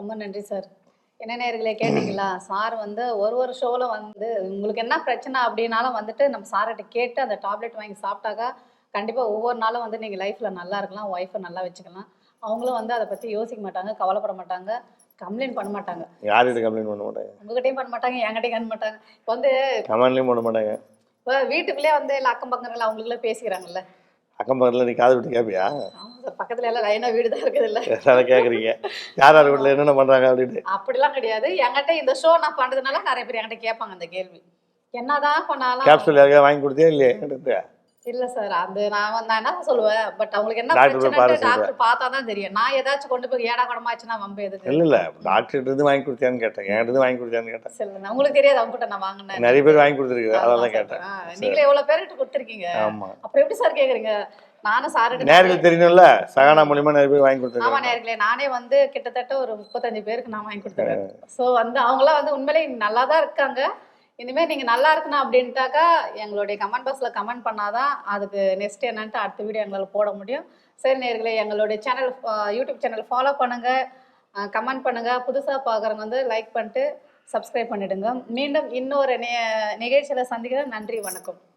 ரொம்ப நன்றி சார் என்ன நேர்களே கேட்டீங்களா? சார் வந்து ஒரு ஒரு ஷோவில் வந்து உங்களுக்கு என்ன பிரச்சனை அப்படின்னாலும் வந்துட்டு நம்ம சார்கிட்ட கேட்டு அந்த டாப்லெட் வாங்கி சாப்பிட்டாக்கா கண்டிப்பாக ஒவ்வொரு நாளும் வந்து நீங்கள் லைஃப்பில் நல்லா இருக்கலாம் ஒய்ஃபை நல்லா வச்சுக்கலாம். அவங்களும் வந்து அதை பற்றி யோசிக்க மாட்டாங்க கவலைப்பட மாட்டாங்க கம்ப்ளைண்ட் பண்ண மாட்டாங்க. யார்கிட்ட கம்ப்ளைண்ட் பண்ண மாட்டாங்க. உங்ககிட்டயும் பண்ண மாட்டாங்க என்கிட்டயும் பண்ண மாட்டாங்க. இப்போ வந்து கமெண்ட்லேயும் பண்ண மாட்டாங்க. இப்போ வீட்டுக்குள்ளே வந்து இல்லை அக்கம் பக்கங்கள் அவங்களுக்குள்ள பேசிக்கிறாங்கல்ல. அக்கம் பக்கத்தில் நீ காது விட்டு கேட்பியா பக்கத்துல எல்லாம் லைனாக வீடு தான் இருக்குது இல்லை. அதை கேட்குறீங்க யார் யார் வீட்டில் என்னென்ன பண்ணுறாங்க அப்படின்ட்டு அப்படிலாம் கிடையாது. என்கிட்ட இந்த ஷோ நான் பண்றதுனால நிறைய பேர் என்கிட்ட கேட்பாங்க அந்த கேள்வி. என்னதான் பண்ணாலும் கேப்சூல் யாருக்கா வாங்கி கொடுத்தியா இல்லையா இல்ல சார் அது நான் வந்து என்ன சொல்லுவேன்? பட் அவங்களுக்கு என்ன டாக்டர் பிரச்சனை டாக்டர் பார்த்தா தான் தெரியும். நான் ஏதாச்சும் கொண்டு போய் ஏடா குடமாச்சுன்னா வம்பு எதுக்கு? இல்லை இல்லை. டாக்டர்கிட்ட இருந்து வாங்கி கொடுத்தியான்னு கேட்டேன். என்கிட்ட வாங்கி கொடுத்தியான்னு கேட்டேன். சொல்லுங்க. உங்களுக்கு தெரியாது அவங்க கிட்ட நான் வாங்கினேன். நிறைய பேர் வாங்கி கொடுத்துருக்குது. ஆமா அதெல்லாம். கேட்டேன். நீங்களே எவ்வளவு பேர்கிட்ட கொடுத்துருக்கீங்க. ஆமாம் அப்புறம் எப்படி சார் கேக்குறீங்க? நானும் சார் நேர்கள் தெரியணும்ல சகானா மூலியமா நிறைய பேர் வாங்கி ஆமா கொடுத்துருக்காங்க நேர்களே நானே வந்து கிட்டத்தட்ட ஒரு முப்பத்தஞ்சு பேருக்கு நான் வாங்கி கொடுத்துருக்கேன். ஸோ வந்து அவங்களாம் வந்து உண்மையிலே நல்லா தான் இருக்காங்க. இனிமேல் நீங்கள் நல்லா இருக்கணும் அப்படின்ட்டாக்கா எங்களுடைய கமெண்ட் பாக்ஸில் கமெண்ட் பண்ணாதான் அதுக்கு நெக்ஸ்ட் என்னன்ட்டு அடுத்த வீடியோ எங்களால் போட முடியும். சரி நேர்களே எங்களுடைய சேனல் யூடியூப் சேனல் ஃபாலோ பண்ணுங்கள் கமெண்ட் பண்ணுங்கள் புதுசாக பார்க்குறவங்க வந்து லைக் பண்ணிட்டு சப்ஸ்கிரைப் பண்ணிடுங்க. மீண்டும் இன்னொரு நிகழ்ச்சியில் சந்திக்கிறேன். நன்றி வணக்கம்.